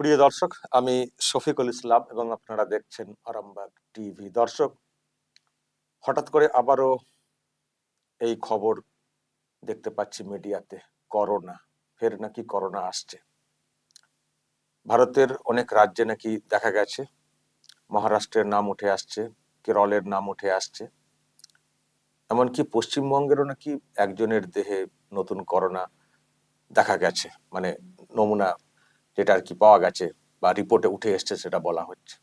প্রিয় দর্শক, আমি শফিকুল ইসলাম এবং আপনারা দেখছেন আরামবাগ টিভি। দর্শক, হঠাৎ করে আবারও এই খবর দেখতে পাচ্ছি মিডিয়াতে, করোনা। ফের নাকি করোনা আসছে। ভারতের অনেক রাজ্যে নাকি দেখা গেছে, মহারাষ্ট্রের নাম উঠে আসছে, কেরলের নাম উঠে আসছে। এমনকি পশ্চিমবঙ্গেরও নাকি একজনের দেহে নতুন করোনা দেখা গেছে মানে নমুনা যেটা আর কি পাওয়া গেছে বা রিপোর্টে উঠে এসছে সেটা বলা হচ্ছে।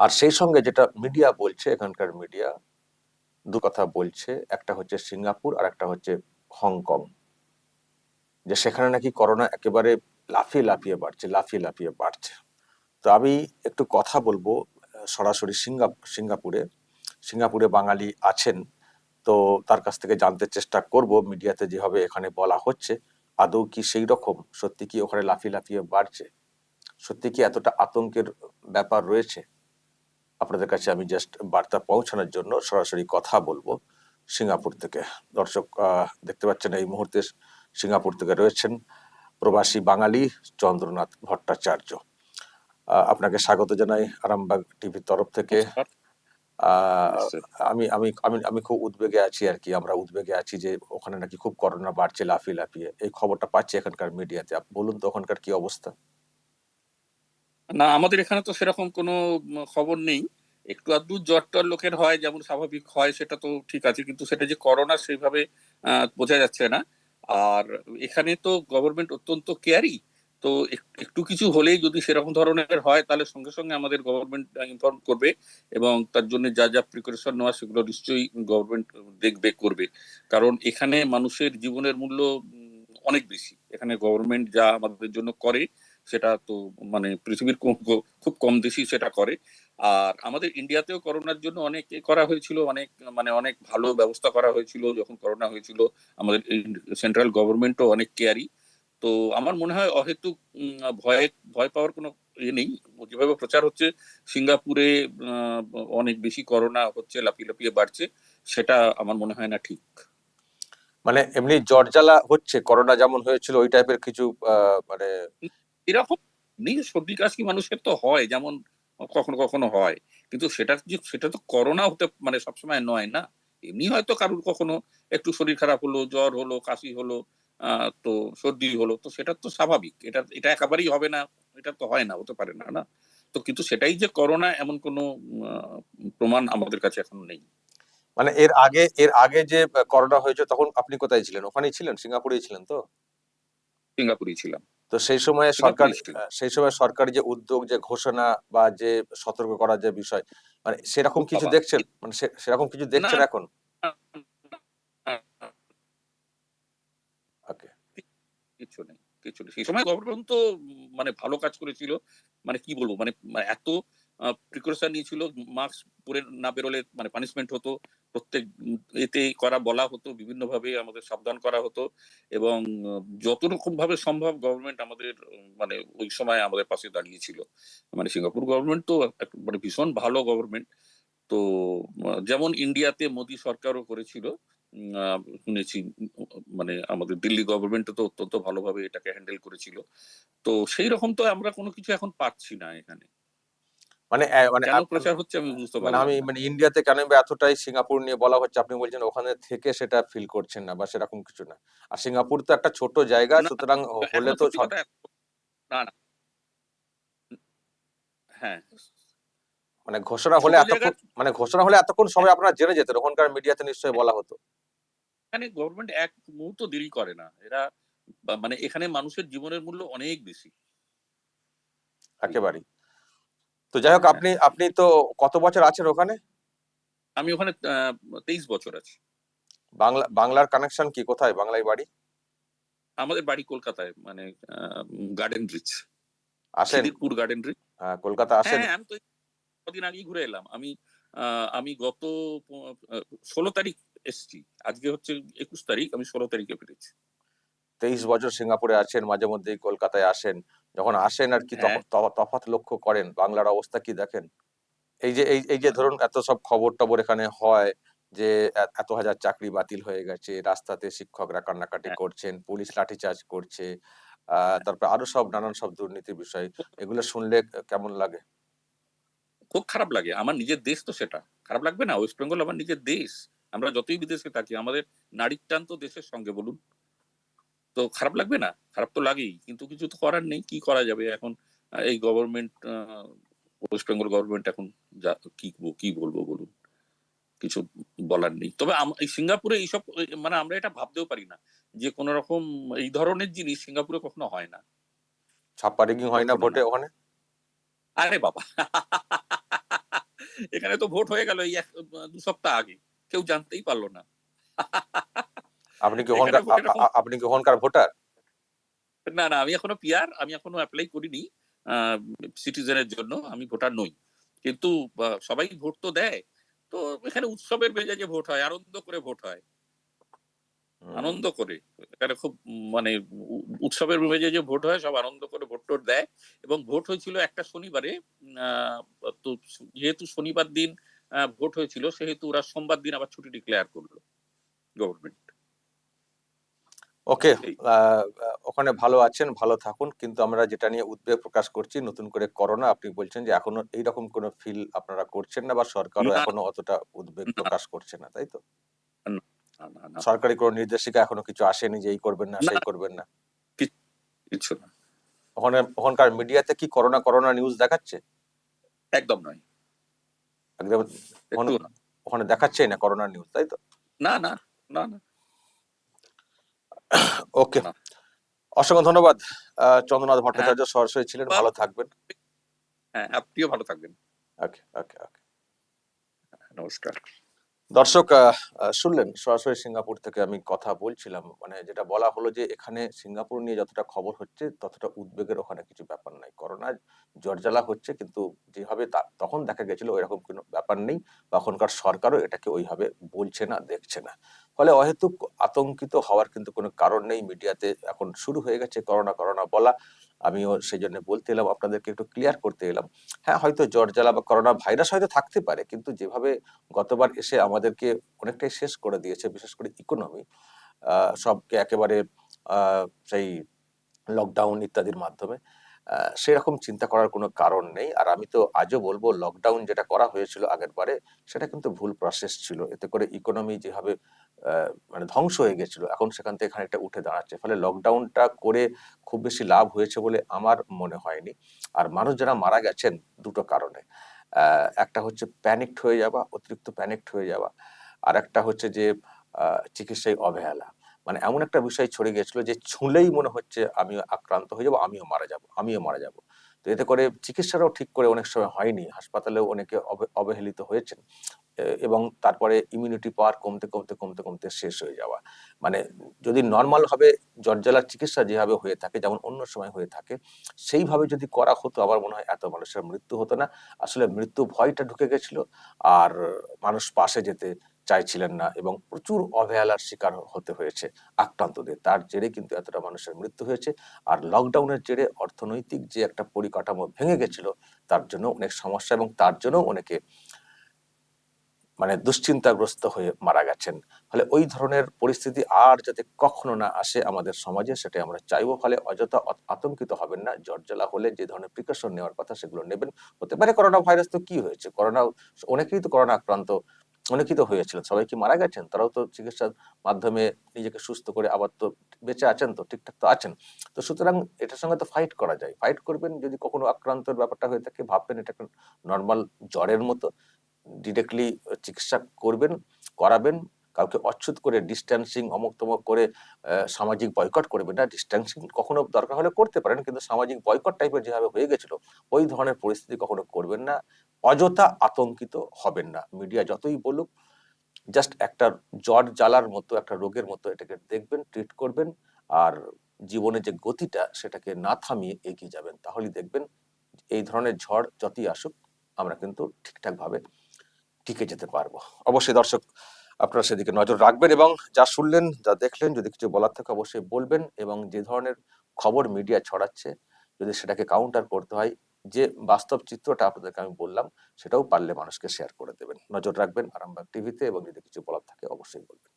আর সেই সঙ্গে যেটা মিডিয়া বলছে, এখানকার মিডিয়া দু কথা বলছে, একটা হচ্ছে সিঙ্গাপুর আর একটা হচ্ছে হংকং। যে সেখানে নাকি করোনা একেবারে লাফিয়ে লাফিয়ে বাড়ছে, লাফিয়ে লাফিয়ে বাড়ছে। তো আমি একটু কথা বলব, সরাসরি সিঙ্গা সিঙ্গাপুরে। সিঙ্গাপুরে বাঙালি আছেন, তো তার কাছ থেকে জানতে চেষ্টা করব মিডিয়াতে যেভাবে এখানে বলা হচ্ছে। আদৌ কি সেই রকম? সত্যি কি ওখানে লাফিয়ে লাফিয়ে বাড়ছে? সত্যি কি এতটা আতঙ্কের ব্যাপার রয়েছে? আপনাদের কাছে আমি জাস্ট বার্তা পৌঁছানোর জন্য সরাসরি কথা বলব। সিঙ্গাপুর থেকে। দর্শক দেখতে পাচ্ছেন এই মুহূর্তে সিঙ্গাপুর থেকে রয়েছেন প্রবাসী বাঙালি চন্দ্রনাথ ভট্টাচার্য। আপনাকে স্বাগত জানাই আরামবাগ টিভির তরফ থেকে। আমি আমি আমি আমি খুব উদ্বেগে আছি আর কি। আমরা উদ্বেগে আছি যে ওখানে নাকি খুব করোনা বাড়ছে লাফিয়ে লাফিয়ে এই খবরটা পাচ্ছি এখানকার মিডিয়াতে বলুন তো ওখানকার কি অবস্থা? না আমাদের এখানে তো সেরকম কোনো খবর নেই। একটু আধটু জ্বর টর লোকের হয় যেমন স্বাভাবিক হয় সেটা তো ঠিক আছে। কিন্তু সেটা যে করোনা সেইভাবে বোঝা যাচ্ছে না। আর এখানে তো গভর্নমেন্ট অত্যন্ত কেয়ারি তো এক- একটু কিছু হলেই যদি সেরকম ধরনের হয়, তাহলে সঙ্গে সঙ্গে আমাদের গভর্নমেন্ট ইনফর্ম করবে এবং তার জন্য যা যা প্রিকশন নেওয়া সেগুলো নিশ্চয়ই গভর্নমেন্ট দেখবে, করবে। কারণ এখানে মানুষের জীবনের মূল্য অনেক বেশি। এখানে গভর্নমেন্ট যা আমাদের জন্য করে, সেটা তো মানে পৃথিবীর খুব কম দেশই সেটা করে। আর আমাদের ইন্ডিয়াতেও করোনার জন্য অনেক করা হয়েছিল, অনেক মানে অনেক ভালো ব্যবস্থা করা হয়েছিল যখন করোনা হয়েছিল। আমাদের সেন্ট্রাল গভর্নমেন্টও অনেক কেয়ারি তো আমার মনে হয় অহেতুক ভয়ে ভয় পাওয়ার কোনো ইয়ে নেই। যেভাবে প্রচার হচ্ছে সিঙ্গাপুরে অনেক বেশি করোনা হচ্ছে লাফিয়ে লাফিয়ে বাড়ছে সেটা আমার মনে হয় না ঠিক। মানে এমনি জ্বর জ্বালা হচ্ছে করোনা যেমন হয়েছিল ওই টাইপের কিছু মানে এরকম নেই সর্দি কাশি মানুষের তো হয় যেমন কখনো কখনো হয়। কিন্তু সেটা সেটা তো করোনা হতে মানে সবসময় নয় না। এমনি হয়তো কারুর কখনো একটু শরীর খারাপ হলো জ্বর হলো কাশি হলো তো সর্দি হলো তো সেটা তো স্বাভাবিক। এটা এটা একেবারেই হবে না এটা তো হয় না হতে পারে না না? তো কিন্তু সেটাই যে করোনা এমন কোনো প্রমাণ আমাদের কাছে এখন নেই। মানে এর আগে এর আগে যে করোনা হয়েছে তখন আপনি কোথায় ছিলেন? ওখানেই ছিলেন? সিঙ্গাপুরেই ছিলেন তো? সিঙ্গাপুরেই ছিলাম। তো সেই সময়ে সরকার সেই সময় সরকারি যে উদ্যোগ যে ঘোষণা বা যে সতর্ক করার যে বিষয় মানে সেরকম কিছু দেখছেন? মানে সেরকম কিছু দেখছেন এখন? কিছু নেই কিছু নেই। সেই সময় গভর্নমেন্ট তো মানে ভালো কাজ করেছিল। মানে কি বলব? মানে মানে এত প্রিকশন নিয়েছিল মাস্ক পরে না বেরোলে মানে পানিশমেন্ট হতো। প্রত্যেক এতে করা, বলা হতো বিভিন্ন ভাবে আমাদের সাবধান করা হতো এবং যত রকম ভাবে সম্ভব গভর্নমেন্ট আমাদের মানে ওই সময় আমাদের পাশে দাঁড়িয়েছিল। মানে সিঙ্গাপুর গভর্নমেন্ট তো মানে ভীষণ ভালো গভর্নমেন্ট তো যেমন ইন্ডিয়াতে মোদী সরকারও করেছিল শুনেছি মানে আমাদের দিল্লি গভর্নমেন্ট তো অত্যন্ত ভালোভাবে এটাকে হ্যান্ডেল করেছিল। তো সেই রকম তো আমরা কোনো কিছু এখন পাচ্ছি না এখানে। মানে মানে কেন প্রচার হচ্ছে আমি বুঝতে মানে আমি মানে ইন্ডিয়াতে কেন এতটাই সিঙ্গাপুর নিয়ে বলা হচ্ছে? আপনি বলছেন ওখানে থেকে সেটা ফিল করছেন না বা সেরকম কিছু না। আর সিঙ্গাপুর তো একটা ছোট জায়গা সুতরাং হলে তো না না। হ্যাঁ। মানে ঘোষণা হলে এতক্ষণ মানে ঘোষণা হলে এতক্ষণ সবাই আপনারা জেনে যেতেন ওখানকার মিডিয়াতে নিশ্চয়ই বলা হতো। এখানে গভর্নমেন্ট এক মুহূর্ত দেরি করে না। এরা মানে এখানে মানুষের জীবনের মূল্য অনেক বেশি। একেবারেই। তো যাই হোক আপনি আপনি তো কত বছর আছেন ওখানে? আমি ওখানে তেইশ বছর আছি। বাংলা বাংলার কানেকশন কি কোথায়? বাংলায় বাড়ি? আমাদের বাড়ি কলকাতায় মানে গার্ডেন রিচ আসেন। খিদিরপুর গার্ডেন রিচ আহ, কলকাতা আসেন। হ্যাঁ আমি তো কদিন আগেই ঘুরে এলাম। আমি আমি গত ষোলো তারিখ এসেছি। আজকে হচ্ছে একুশ তারিখ আমি ষোলো তারিখে ফিরেছি। তেইশ বছর সিঙ্গাপুরে আছেন মাঝে মধ্যেই কলকাতায় আসেন। যখন আসেন আর কি হ্যাঁ। তফ- তফ- তফাৎ লক্ষ্য করেন বাংলার অবস্থা কি দেখেন? এই যে এই যে ধরুন এত সব খবর টবর এখানে হয় যে এত হাজার চাকরি বাতিল হয়ে গেছে রাস্তাতে শিক্ষকরা কান্নাকাটি হ্যাঁ। করছেন পুলিশ লাঠিচার্জ করছে আহ, তারপরে আরও সব নানান সব দুর্নীতির বিষয় এগুলো শুনলে কেমন লাগে? খুব খারাপ লাগে। আমার নিজের দেশ তো সেটা। খারাপ লাগবে না? ওয়েস্ট বেঙ্গল আমার নিজের দেশ। আমরা যতই বিদেশে থাকি আমাদের নারীর টান তো দেশের সঙ্গে বলুন। তো খারাপ লাগবে না? খারাপ তো লাগেই। কিন্তু কিছু তো করার নেই। কি করা যাবে? এখন এই গভর্নমেন্ট ওয়েস্ট বেঙ্গল গভর্নমেন্ট এখন যা কি কি বলব বলুন? কিছু বলার নেই। তবে এই সিঙ্গাপুরে এইসব মানে আমরা এটা ভাবতেও পারি না যে কোন রকম এই ধরনের জিনিস সিঙ্গাপুরে কখনো হয় না। ছাপ্পা রিগিং হয় না ভোটে ওখানে? আরে বাবা! এখানে তো ভোট হয়ে গেল এই দু সপ্তাহ আগে। কেউ জানতেই পারল না। আপনি কি ওখানকার আপনি কি ওখানকার ভোটার? না না আমি এখনও পিয়ার আমি এখনও অ্যাপ্লাই করিনি সিটিজেনের জন্য আমি ভোটার নই। কিন্তু সবাই ভোট তো দেয়। তো এখানে উৎসবের মেজাজে ভোট হয় আনন্দ করে ভোট হয়। আনন্দ করে। এখানে খুব মানে উৎসবের মেজাজে ভোট হয় সব আনন্দ করে ভোট টোট দেয়। এবং ভোট হয়েছিল একটা শনিবারে তো যেহেতু শনিবার দিন ভোট হয়েছিল সেহেতু ওরা সোমবার দিন আবার ছুটি ডিক্লেয়ার করল গভর্নমেন্ট ওকে ওখানে ভালো আছেন ভালো থাকুন কিন্তু আমরা যেটা নিয়ে উদ্বেগ প্রকাশ করছি নতুন করে করোনা আপনি বলছেন যে এখনও এইরকম কোনো ফিল আপনারা করছেন না বা সরকারও এখনও অতটা উদ্বেগ প্রকাশ করছে না তাই তো? সরকারি কোনো নির্দেশিকা এখনও কিছু আসেনি যে এই করবেন না। সেই করবেন না? কিছু না। ওখানে ওখানকার মিডিয়াতে কি করোনা করোনা নিউজ দেখাচ্ছে? একদম নয়। একদম ওখানে ওখানে দেখাচ্ছেই না করোনা নিউজ তাই তো? না না না না। ওকে। অসংখ্য ধন্যবাদ চন্দ্রনাথ ভট্টাচার্য সরাসরি ছিলেন ভালো থাকবেন। হ্যাঁ আপনিও ভালো থাকবেন। ওকে ওকে ওকে নমস্কার। দর্শক শুনলেন সরাসরি সিঙ্গাপুর থেকে আমি কথা বলছিলাম মানে যেটা বলা হলো যে এখানে সিঙ্গাপুর নিয়ে যতটা খবর হচ্ছে ততটা উদ্বেগের ওখানে কিছু ব্যাপার নাই। করোনা জর্জালা হচ্ছে কিন্তু যেভাবে তা- তখন দেখা গেছিল এরকম কোনো ব্যাপার নেই। বা ওখানকার সরকারও এটাকে ওইভাবে বলছে না দেখছে না। ফলে অহেতুক আতঙ্কিত হওয়ার কিন্তু কোনো কারণ নেই। মিডিয়াতে এখন শুরু হয়ে গেছে করোনা করোনা বলা। আমিও সেই জন্য বলতে এলাম, আপনাদেরকে একটু ক্লিয়ার করতে এলাম। হ্যাঁ হয়তো জ্বর, জ্বালা বা করোনা ভাইরাস হয়তো থাকতে পারে, কিন্তু যেভাবে গতবার এসে আমাদেরকে অনেকটাই শেষ করে দিয়েছে, বিশেষ করে ইকোনমি সবকে একেবারে সেই লকডাউন ইত্যাদির মাধ্যমে সেরকম চিন্তা করার কোনো কারণ নেই। আর আমি তো আজও বলব লকডাউন যেটা করা হয়েছিল আগের বারে সেটা কিন্তু ভুল প্রসেস ছিল। এতে করে ইকোনমি যেভাবে মানে ধ্বংস হয়ে গেছিল। এখন সেখান থেকে খানিকটা উঠে দাঁড়াচ্ছে। ফলে লকডাউনটা করে খুব বেশি লাভ হয়েছে বলে আমার মনে হয়নি। আর মানুষ যারা মারা গেছেন দুটো কারণে। একটা হচ্ছে প্যানিকড হয়ে যাওয়া, অতিরিক্ত প্যানিকড হয়ে যাওয়া। আর একটা হচ্ছে যে চিকিৎসায় অবহেলা। মানে এমন একটা বিষয় ছড়ে গেছিল যে, ছুঁলেই মনে হচ্ছে আমিও আক্রান্ত হয়ে যাব, আমিও মারা যাব, আমিও মারা যাব। তো এতে করে চিকিৎসাটাও ঠিক করে অনেক সময় হয়নি। হাসপাতালেও অনেকে অবে- অবহেলিত হয়েছেন। এবং তারপরে ইমিউনিটি পাওয়ার কমতে কমতে কমতে কমতে শেষ হয়ে যাওয়া। মানে যদি নর্মাল ভাবে জ্বরজ্বালার চিকিৎসা যেভাবে হয়ে থাকে, যেমন অন্য সময় হয়ে থাকে, সেইভাবে যদি করা হতো, আমার মনে হয় এত মানুষের মৃত্যু হতো না। আসলে মৃত্যু ভয়টা ঢুকে গেছিল, আর মানুষ পাশে যেতে চাইছিলেন না এবং প্রচুর অবহেলার শিকার হতে হয়েছে আক্রান্তদের। তার জেরে কিন্তু এতটা মানুষের মৃত্যু হয়েছে আর লকডাউনের জেরে অর্থনৈতিক যে একটা পরিকাঠামো ভেঙে গেছিল, তার জন্য অনেক সমস্যা এবং তার জন্য অনেকে মানে দুশ্চিন্তাগ্রস্ত হয়ে মারা গেছেন। ফলে ওই ধরনের পরিস্থিতি আর যাতে কখনো না আসে আমাদের সমাজে সেটাই আমরা চাইব। ফলে অযথা আতঙ্কিত হবেন না। জ্বরজ্বালা হলে যে ধরনের প্রিকশন নেওয়ার কথা সেগুলো নেবেন। হতে পারে করোনা ভাইরাস তো কি হয়েছে? করোনা, অনেকেই তো করোনা আক্রান্ত। অনেকেই তো হয়েছিলেন, সবাই কি মারা গেছেন? তারাও তো চিকিৎসার মাধ্যমে নিজেকে সুস্থ করে আবার তো বেঁচে আছেন তো, ঠিকঠাক তো আছেন। তো সুতরাং এটার সঙ্গে তো ফাইট করা যায়। ফাইট করবেন যদি কখনো আক্রান্তর ব্যাপারটা হয়ে থাকে, ভাববেন এটা একটা নর্মাল জ্বরের মতো। ডিরেক্টলি চিকিৎসা করবেন, করাবেন। কাউকে অচ্ছুত করে ডিস্ট্যান্সিং অমুক তমুক করে সামাজিক বয়কট করবে না ডিস্ট্যান্সিং কখনো দরকার হলে করতে পারেন, কিন্তু সামাজিক বয়কট টাইপের যেভাবে হয়ে গেছিল, ওই ধরনের পরিস্থিতি কখনো করবেন না। অযথা আতঙ্কিত হবেন না। মিডিয়া যতই বলুক জাস্ট একটা জ্বর জ্বালার মতো, একটা রোগের মতো এটাকে দেখবেন ট্রিট করবেন, আর জীবনের যে গতিটা, সেটাকে না থামিয়ে এগিয়ে যাবেন। তাহলেই দেখবেন এই ধরনের ঝড় যতই আসুক, আমরা কিন্তু ঠিকঠাকভাবে টিকে যেতে পারব। অবশ্যই দর্শক আপনারা সেদিকে নজর রাখবেন এবং যা শুনলেন, যা দেখলেন, যদি কিছু বলার থাকে অবশ্যই বলবেন এবং যে ধরনের খবর মিডিয়া ছড়াচ্ছে, যদি সেটাকে কাউন্টার করতে হয়, যে বাস্তব চিত্রটা আপনাদেরকে আমি বললাম, সেটাও পারলে মানুষকে শেয়ার করে দেবেন। নজর রাখবেন আরামবাগ টিভিতে এবং যদি কিছু বলার থাকে অবশ্যই বলবেন।